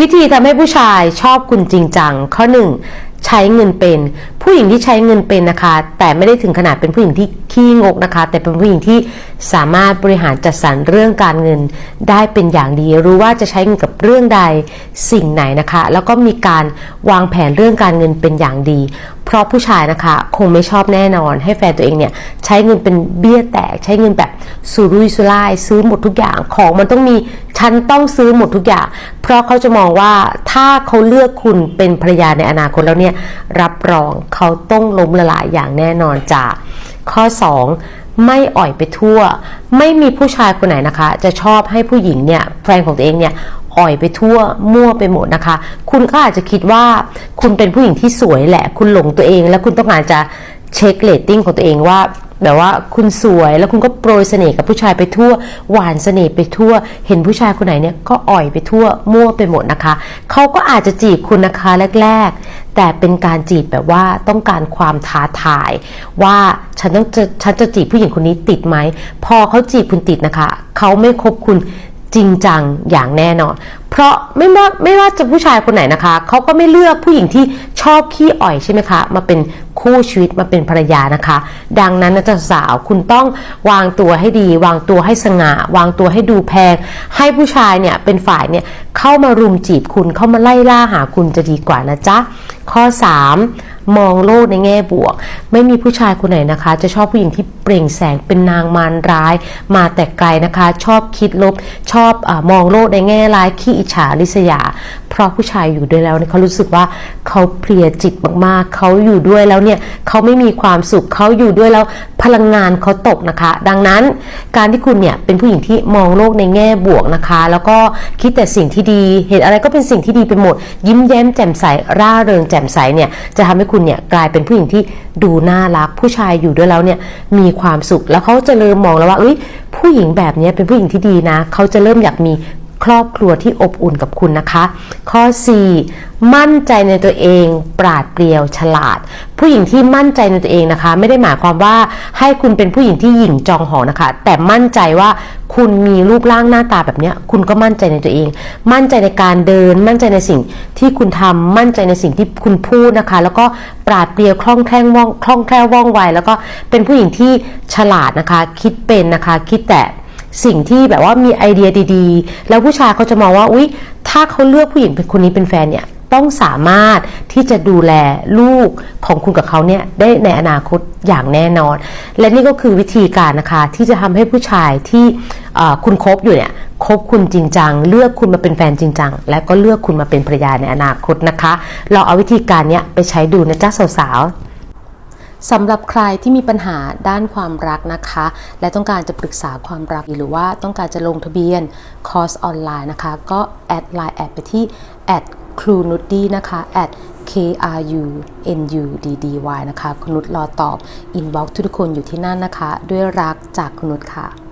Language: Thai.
วิธีทำให้ผู้ชายชอบคุณจริงจัง ข้อหนึ่งใช้เงินเป็น ผู้หญิงที่ใช้เงินเป็นนะคะ แต่ไม่ได้ถึงขนาดเป็นผู้หญิงที่ ขี้งกนะคะ แต่เป็นผู้หญิงที่สามารถบริหารจัดสรรเรื่องการเงินได้เป็นอย่างดี รู้ว่าจะใช้เงินกับเรื่องใดสิ่งไหนนะคะ แล้วก็มีการวางแผนเรื่องการเงินเป็นอย่างดี เพราะผู้ชายนะคะคงไม่ชอบแน่นอน ให้แฟนตัวเองเนี่ยใช้เงินเป็นเบี้ยแตก ใช้เงินแบบสุรุ่ยสุร่ายซื้อหมดทุกอย่างของมันต้องมีฉันต้องซื้อหมดทุกอย่าง เพราะเขาจะมองว่าถ้าเขาเลือกคุณเป็นภรรยาในอนาคตแล้วเนี่ยรับรองเขาต้องล้มละลายอย่างแน่นอนจา ข้อ 2 ไม่อ่อยไปทั่ว ไม่มีผู้ชายคนไหนนะคะ จะชอบให้ผู้หญิงเนี่ยแฟนของตัวเองเนี่ยอ่อยไปทั่วมั่วไปหมดนะคะ คุณก็อาจจะคิดว่าคุณเป็นผู้หญิงที่สวยแหละ คุณหลงตัวเอง และคุณต้องการจะเช็คเลตติ้งของตัวเองว่า แบบว่าคุณสวยแล้วคุณก็โปรยเสน่ห์กับผู้ชายไปทั่ว หวานเสน่ห์ไปทั่ว เห็นผู้ชายคนไหนเนี่ยก็อ่อยไปทั่วมั่วไปหมดนะคะ เขาก็อาจจะจีบคุณนะคะแรก ๆ แต่เป็นการจีบแบบว่าต้องการความท้าทาย ว่าฉันต้องจะฉันจะจีบผู้หญิงคนนี้ติดไหม พอเขาจีบคุณติดนะคะ เขาไม่คบคุณ จริงจังอย่างแน่นอน เพราะไม่ว่าไม่ว่าจะผู้ชายคนไหนนะคะ เขาก็ไม่เลือกผู้หญิงที่ชอบขี้อ่อยใช่ไหมคะ มาเป็นคู่ชีวิตมาเป็นภรรยานะคะ ดังนั้นนะจ๊ะสาวคุณต้องวางตัวให้ดี วางตัวให้สง่า วางตัวให้ดูแพง ให้ผู้ชายเนี่ยเป็นฝ่ายเนี่ยเข้ามารุมจีบคุณเข้ามาไล่ล่าหาคุณจะดีกว่านะจ๊ะข้อ 3 มองโลกในแง่บวก ไม่มีผู้ชายคนไหนนะคะ จะชอบผู้หญิงที่เปล่งแสงเป็นนางมารร้าย มาแต่ไกลนะคะ ชอบคิดลบ ชอบอมองโลกในแง่ร้ายขี้อิจฉาริษยา เพราะผู้ชายอยู่ด้วยแล้วเนี่ยเขารู้สึกว่าเขาเพลียจิตมากๆ เขาอยู่ด้วยแล้วเนี่ยเขาไม่มีความสุขเขาอยู่ด้วยแล้วพลังงานเขาตกนะคะ ดังนั้นการที่คุณเนี่ยเป็นผู้หญิงที่มองโลกในแง่บวกนะคะ แล้วก็คิดแต่สิ่งที่ดีเห็นอะไรก็เป็นสิ่งที่ดีไปหมด ยิ้มแย้มแจ่มใสร่าเริงแจ่มใสเนี่ยจะทำให้คุณเนี่ยกลายเป็นผู้หญิงที่ดูน่ารักผู้ชายอยู่ด้วยแล้วเนี่ยมีความสุขแล้วเขาจะเริ่มมองแล้วว่าเอ้ยผู้หญิงแบบนี้เป็นผู้หญิงที่ดีนะ เขาจะเริ่มอยากมี ครอบครัวที่อบอุ่นกับคุณนะคะ ข้อ 4 มั่นใจในตัวเอง ปราดเปรียวฉลาด ผู้หญิงที่มั่นใจในตัวเองนะคะ ไม่ได้หมายความว่าให้คุณเป็นผู้หญิงที่หยิ่งจองหอนะคะ แต่มั่นใจว่าคุณมีรูปร่างหน้าตาแบบนี้คุณก็มั่นใจในตัวเอง มั่นใจในการเดิน มั่นใจในสิ่งที่คุณทำมั่นใจในสิ่งที่คุณพูดนะคะ แล้วก็ปราดเปรียวคล่องแคล่วว่องคล่องแคล่วว่องไวแล้วก็เป็นผู้หญิงที่ฉลาดนะคะ คิดเป็นนะคะ คิดแต่ สิ่งที่แบบว่ามีไอเดียดีๆ แล้วผู้ชายเขาจะมองว่าอุ๊ย ถ้าเขาเลือกผู้หญิงเป็นคนนี้เป็นแฟนเนี่ยต้องสามารถที่จะดูแลลูกของคุณกับเขาเนี่ยได้ในอนาคตอย่างแน่นอน และนี่ก็คือวิธีการนะคะที่จะทำให้ผู้ชายที่คุณคบอยู่เนี่ยคบคุณจริงจังเลือกคุณมาเป็นแฟนจริงจังและก็เลือกคุณมาเป็นภรรยาในอนาคตนะคะ เราเอาวิธีการเนี้ยไปใช้ดูนะจ๊ะสาวๆ สำหรับใครที่มีปัญหาด้านความรักนะคะ และต้องการจะปรึกษาความรักหรือว่าต้องการจะลงทะเบียนคอร์สออนไลน์นะคะ ก็แอดไลน์แอดไปที่แอดครูนุดดีนะคะ at k r u n u d d y นะคะ คุณนุชรอตอบ อินบ็อกทุกคนอยู่ที่นั่นนะคะ ด้วยรักจากคุณนุชค่ะ